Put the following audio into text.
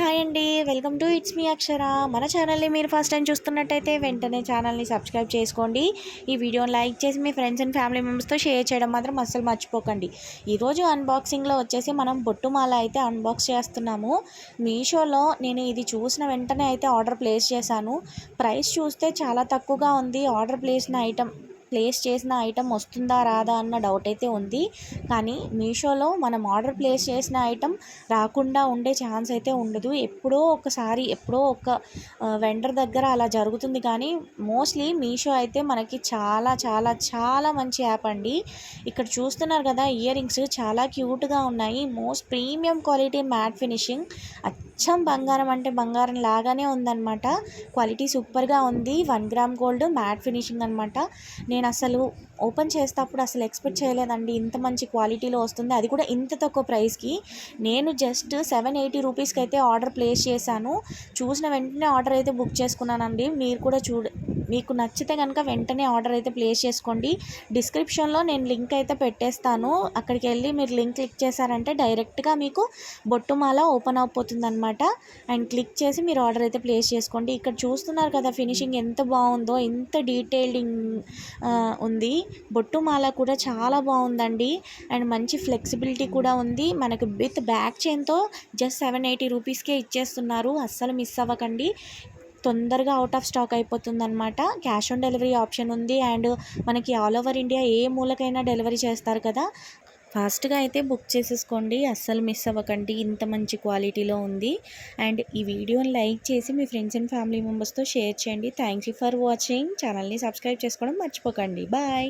Hi అండి. Welcome to it's me Akshara. మన ఛానల్ని మీరు ఫస్ట్ టైం చూస్తున్నట్టయితే వెంటనే ఛానల్ని సబ్స్క్రైబ్ చేసుకోండి. ఈ వీడియోని లైక్ చేసి మీ ఫ్రెండ్స్ అండ్ ఫ్యామిలీ మెంబర్స్తో షేర్ చేయడం మాత్రం అస్సలు మర్చిపోకండి. ఈరోజు అన్బాక్సింగ్లో వచ్చేసి మనం బొట్టుమాల అయితే అన్బాక్స్ చేస్తున్నాము. మీషోలో నేను ఇది చూసిన వెంటనే అయితే ఆర్డర్ ప్లేస్ చేశాను. ప్రైస్ చూస్తే చాలా తక్కువగా ఉంది. ఆర్డర్ ప్లేసిన ఐటమ్ ప్లేస్ చేసిన ఐటమ్ వస్తుందా రాదా అన్న డౌట్ అయితే ఉంది. కానీ మీషోలో మనం ఆర్డర్ ప్లేస్ చేసిన ఐటెం రాకుండా ఉండే ఛాన్స్ అయితే ఉండదు. ఎప్పుడో ఒకసారి ఎప్పుడో ఒక వెండర్ దగ్గర అలా జరుగుతుంది. కానీ మోస్ట్లీ మీషో అయితే మనకి చాలా చాలా చాలా మంచి యాప్ అండి. ఇక్కడ చూస్తున్నారు కదా ఇయర్ రింగ్స్ చాలా క్యూట్గా ఉన్నాయి. Most premium quality matte finishing అచ్చం బంగారం అంటే బంగారం లాగానే ఉందన్నమాట. క్వాలిటీ సూపర్గా ఉంది. One gram gold matte finishing అనమాట నేను నేను అసలు ఓపెన్ చేసేటప్పుడు అసలు ఎక్స్పెక్ట్ చేయలేదండి. ఇంత మంచి క్వాలిటీలో వస్తుంది. అది కూడా ఇంత తక్కువ ప్రైస్కి. నేను జస్ట్ సెవెన్ ఎయిటీ రూపీస్కి అయితే ఆర్డర్ ప్లేస్ చేశాను. చూసిన వెంటనే ఆర్డర్ అయితే బుక్ చేసుకున్నానండి. మీరు కూడా చూడ మీకు నచ్చితే కనుక వెంటనే ఆర్డర్ అయితే ప్లేస్ చేసుకోండి. డిస్క్రిప్షన్లో నేను లింక్ అయితే పెట్టేస్తాను. అక్కడికి వెళ్ళి మీరు లింక్ క్లిక్ చేశారంటే డైరెక్ట్గా మీకు బొట్టుమాల ఓపెన్ అయిపోతుంది అనమాట అండ్ క్లిక్ చేసి మీరు ఆర్డర్ అయితే ప్లేస్ చేసుకోండి. ఇక్కడ చూస్తున్నారు కదా ఫినిషింగ్ ఎంత బాగుందో ఎంత డీటెయిలింగ్ ఉంది. బొట్టుమాల కూడా చాలా బాగుందండి. అండ్ మంచి ఫ్లెక్సిబిలిటీ కూడా ఉంది. మనకు విత్ బ్యాక్ చైన్తో జస్ట్ సెవెన్ ఎయిటీ రూపీస్కే ఇచ్చేస్తున్నారు. అస్సలు మిస్ అవ్వకండి. తొందరగా అవుట్ ఆఫ్ స్టాక్ అయిపోతుంది అనమాట క్యాష్ ఆన్ డెలివరీ ఆప్షన్ ఉంది. అండ్ మనకి ఆల్ ఓవర్ ఇండియా ఏ మూలకైనా డెలివరీ చేస్తారు కదా. ఫాస్ట్గా అయితే బుక్ చేసేసుకోండి. అస్సలు మిస్ అవ్వకండి. ఇంత మంచి క్వాలిటీలో ఉంది. అండ్ ఈ వీడియోని లైక్ చేసి మీ ఫ్రెండ్స్ అండ్ ఫ్యామిలీ మెంబర్స్తో షేర్ చేయండి. థ్యాంక్ యూ ఫర్ వాచింగ్ ఛానల్ని సబ్స్క్రైబ్ చేసుకోవడం మర్చిపోకండి. బాయ్